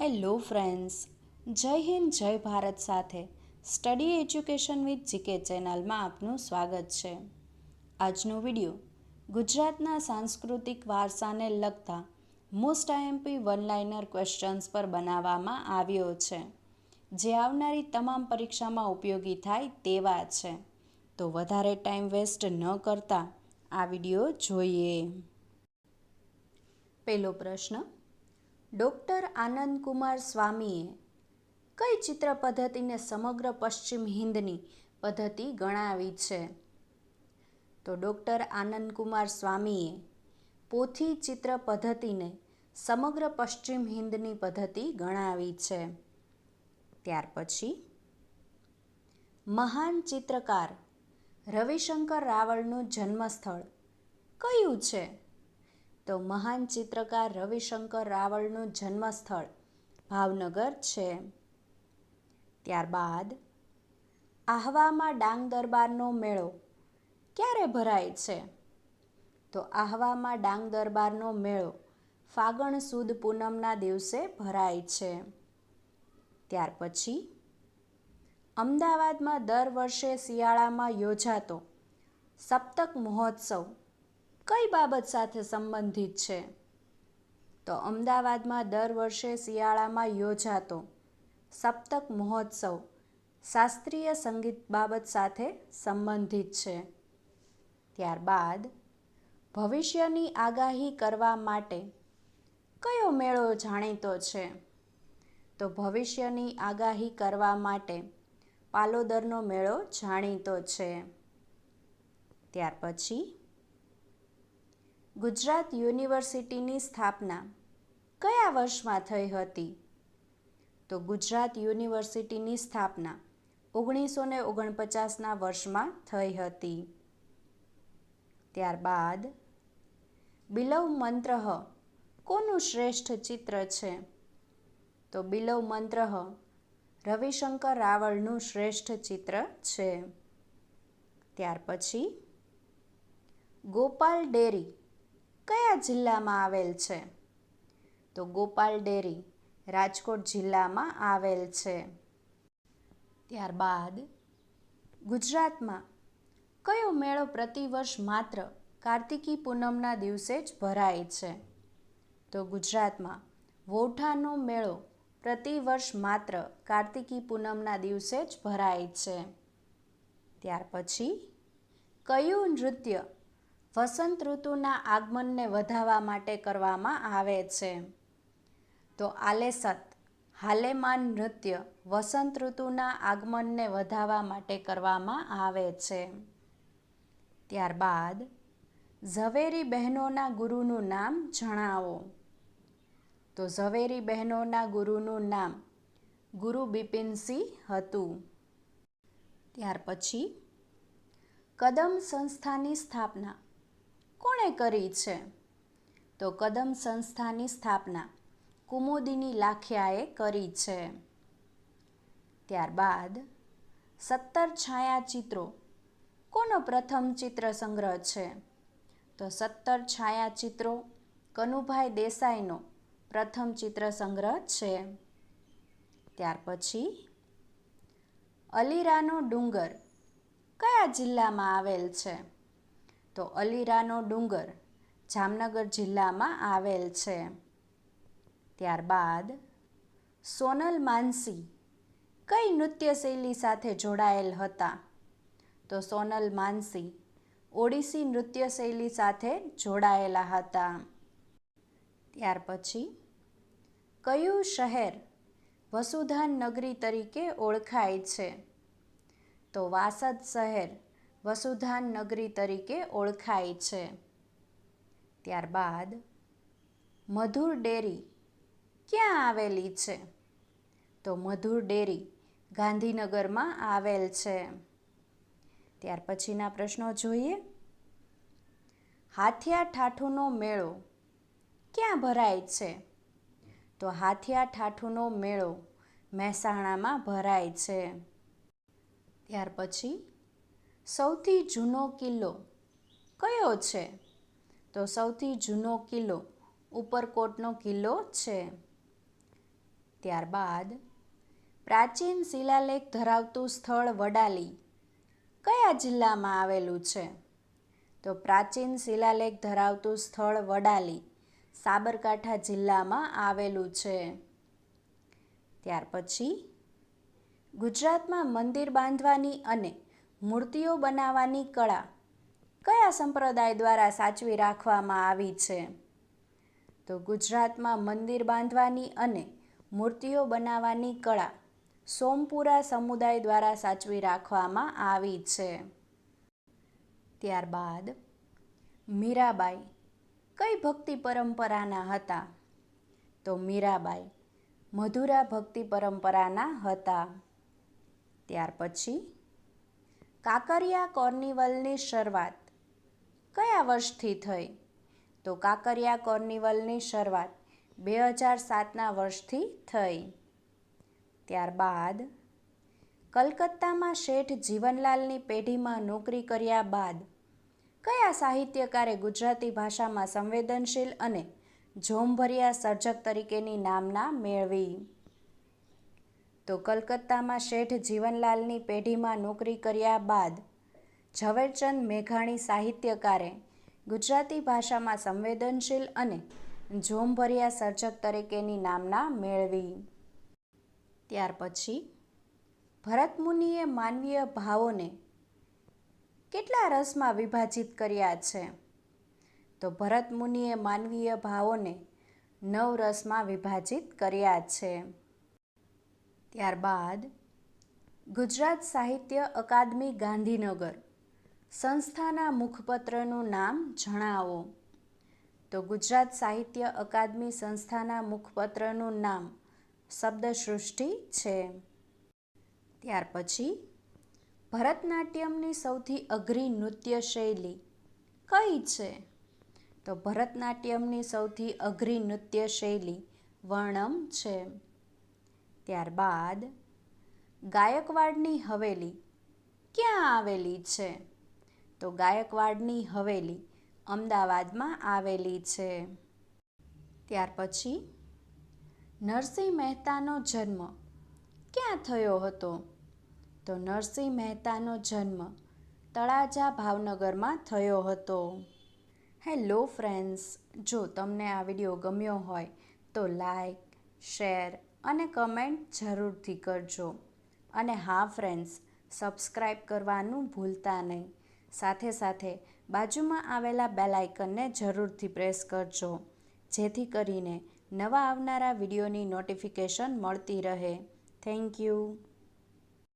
Hello friends, જય હિન્દ, જય ભારત સાથે સ્ટડી એજ્યુકેશન વિથ જીકે ચેનલમાં આપનું સ્વાગત છે. આજનો વીડિયો ગુજરાતના સાંસ્કૃતિક વારસાને લગતા most IMP one liner questions પર બનાવવામાં આવ્યો છે. જે આવનારી તમામ પરીક્ષામાં ઉપયોગી થાય તેવા છે. તો વધારે ટાઈમ વેસ્ટ ન કરતા આ વિડિયો જોઈએ. પહેલો પ્રશ્ન ડૉક્ટર આનંદકુમાર સ્વામીએ કઈ ચિત્ર પદ્ધતિને સમગ્ર પશ્ચિમ હિંદની પદ્ધતિ ગણાવી છે? તો ડૉક્ટર આનંદકુમાર સ્વામીએ પોથી ચિત્ર પદ્ધતિને સમગ્ર પશ્ચિમ હિન્દની પદ્ધતિ ગણાવી છે. ત્યાર પછી મહાન ચિત્રકાર રવિશંકર રાવળનું જન્મસ્થળ કયું છે? તો મહાન ચિત્રકાર રવિશંકર રાવળનું જન્મસ્થળ ભાવનગર છે. ત્યારબાદ આહવામાં ડાંગ દરબારનો મેળો ક્યારે ભરાય છે? તો આહવામાં ડાંગ દરબારનો મેળો ફાગણ સુદ પૂનમના દિવસે ભરાય છે. ત્યાર પછી અમદાવાદમાં દર વર્ષે શિયાળામાં યોજાતો સપ્તક મહોત્સવ કઈ બાબત સાથે સંબંધિત છે? તો અમદાવાદમાં દર વર્ષે શિયાળામાં યોજાતો સપ્તક મહોત્સવ શાસ્ત્રીય સંગીત બાબત સાથે સંબંધિત છે. ત્યારબાદ ભવિષ્યની આગાહી કરવા માટે કયો મેળો જાણીતો છે? તો ભવિષ્યની આગાહી કરવા માટે પાલોદરનો મેળો જાણીતો છે. ત્યાર પછી ગુજરાત યુનિવર્સિટીની સ્થાપના કયા વર્ષમાં થઈ હતી? તો ગુજરાત યુનિવર્સિટીની સ્થાપના ઓગણીસો ને ઓગણપચાસના વર્ષમાં થઈ હતી. ત્યારબાદ બિલવ મંત્ર કોનું શ્રેષ્ઠ ચિત્ર છે? તો બિલવ મંત્ર રવિશંકર રાવળનું શ્રેષ્ઠ ચિત્ર છે. ત્યાર પછી ગોપાલ ડેરી કયા જિલ્લામાં આવેલ છે? તો ગોપાલ ડેરી, રાજકોટ જિલ્લામાં આવેલ છે. ત્યારબાદ ગુજરાતમાં કયો મેળો પ્રતિવર્ષ માત્ર કાર્તિકી પૂનમના દિવસે જ ભરાય છે? તો ગુજરાતમાં વોઠાનો મેળો પ્રતિવર્ષ માત્ર કાર્તિકી પૂનમના દિવસે જ ભરાય છે. ત્યાર પછી કયું નૃત્ય વસંત ઋતુના આગમનને વધાવવા માટે કરવામાં આવે છે. તો આલેસત હાલેમાન નૃત્ય વસંત ઋતુના આગમનને વધાવવા માટે કરવામાં આવે છે. ત્યારબાદ, ઝવેરી બહેનોના ગુરુનું નામ જણાવો. તો ઝવેરી બહેનોના ગુરુનું નામ ગુરુ બિપિનસિંહ હતું. ત્યાર પછી, કદમ સંસ્થાની સ્થાપના કોણે કરી છે? તો કદમ સંસ્થાની સ્થાપના કુમુદિની લાખિયાએ કરી છે. ત્યારબાદ સત્તર છાયાચિત્રો. કોનો પ્રથમ ચિત્ર સંગ્રહ છે? તો સત્તર છાયાચિત્રો કનુભાઈ દેસાઈનો પ્રથમ ચિત્ર સંગ્રહ છે. ત્યાર પછી અલીરાનો ડુંગર કયા જિલ્લામાં આવેલ છે? તો અલીરાનો ડુંગર જામનગર જિલ્લામાં આવેલ છે. ત્યારબાદ સોનલ માનસી કઈ નૃત્ય શૈલી સાથે જોડાયેલ હતા? તો સોનલ માનસી ઓડિસી નૃત્ય શૈલી સાથે જોડાયેલા હતા. ત્યાર પછી કયું શહેર વસુધાન નગરી તરીકે ઓળખાય છે? તો વાસદ શહેર વસુધાન નગરી તરીકે ઓળખાય છે. ત્યારબાદ મધુર ડેરી ક્યાં આવેલી છે? તો મધુર ડેરી ગાંધીનગરમાં આવેલ છે. ત્યાર પછીના પ્રશ્નો જોઈએ. હાથિયા ઠાઠુનો મેળો ક્યાં ભરાય છે? તો હાથિયા ઠાઠુનો મેળો મહેસાણામાં ભરાય છે. ત્યાર પછી સૌથી જૂનો કિલ્લો કયો છે? તો સૌથી જૂનો કિલ્લો ઉપરકોટનો કિલ્લો છે. ત્યારબાદ પ્રાચીન શિલાલેખ ધરાવતું સ્થળ વડાલી કયા જિલ્લામાં આવેલું છે? તો પ્રાચીન શિલાલેખ ધરાવતું સ્થળ વડાલી સાબરકાંઠા જિલ્લામાં આવેલું છે. ત્યાર પછી ગુજરાતમાં મંદિર બાંધવાની અને મૂર્તિઓ બનાવવાની કળા કયા સંપ્રદાય દ્વારા સાચવી રાખવામાં આવી છે? તો ગુજરાતમાં મંદિર બાંધવાની અને મૂર્તિઓ બનાવવાની કળા સોમપુરા સમુદાય દ્વારા સાચવી રાખવામાં આવી છે. ત્યારબાદ મીરાબાઈ કઈ ભક્તિ પરંપરાના હતા? તો મીરાબાઈ મધુરા ભક્તિ પરંપરાના હતા. ત્યાર પછી કાંકરિયા કોર્નિવલની શરૂઆત. કયા વર્ષથી થઈ? તો કાંકરિયા કોર્નિવલની શરૂઆત બે હજાર સાતના વર્ષથી થઈ. ત્યારબાદ કલકત્તામાં શેઠ જીવનલાલની પેઢીમાં નોકરી કર્યા બાદ કયા સાહિત્યકારે ગુજરાતી ભાષામાં સંવેદનશીલ અને જોમભર્યા સર્જક તરીકેની નામના મેળવી? તો કલકત્તામાં શેઠ જીવનલાલની પેઢીમાં નોકરી કર્યા બાદ ઝવેરચંદ મેઘાણી સાહિત્યકારે ગુજરાતી ભાષામાં સંવેદનશીલ અને જોમભર્યા સર્જક તરીકેની નામના મેળવી. ત્યાર પછી ભરતમુનિએ માનવીય ભાવોને કેટલા રસમાં વિભાજિત કર્યા છે? તો ભરતમુનિએ માનવીય ભાવોને નવ રસમાં વિભાજિત કર્યા છે. ત્યારબાદ ગુજરાત સાહિત્ય અકાદમી ગાંધીનગર સંસ્થાના મુખપત્રનું નામ જણાવો. તો ગુજરાત સાહિત્ય અકાદમી સંસ્થાના મુખપત્રનું નામ શબ્દસૃષ્ટિ છે. ત્યાર પછી ભરતનાટ્યમની સૌથી અઘરી નૃત્ય શૈલી કઈ છે? તો ભરતનાટ્યમની સૌથી અઘરી નૃત્ય શૈલી વર્ણમ છે. ત્યારબાદ ગાયકવાડની હવેલી ક્યાં આવેલી છે? તો ગાયકવાડની હવેલી અમદાવાદમાં આવેલી છે. ત્યાર પછી નરસિંહ મહેતાનો જન્મ ક્યાં થયો હતો? તો નરસિંહ મહેતાનો જન્મ તળાજા ભાવનગરમાં થયો હતો. હેલો ફ્રેન્ડ્સ, જો તમને આ વીડિયો ગમ્યો હોય તો લાઈક, શેર અને કમેન્ટ જરૂરથી કરજો. અને હા ફ્રેન્ડ્સ સબસ્ક્રાઈબ કરવાનું ભૂલતા નહીં. સાથે સાથે બાજુમાં આવેલા બેલ આઇકનને જરૂરથી પ્રેસ કરજો, જેથી કરીને નવા આવનારા વિડીયોની નોટિફિકેશન મળતી રહે. Thank you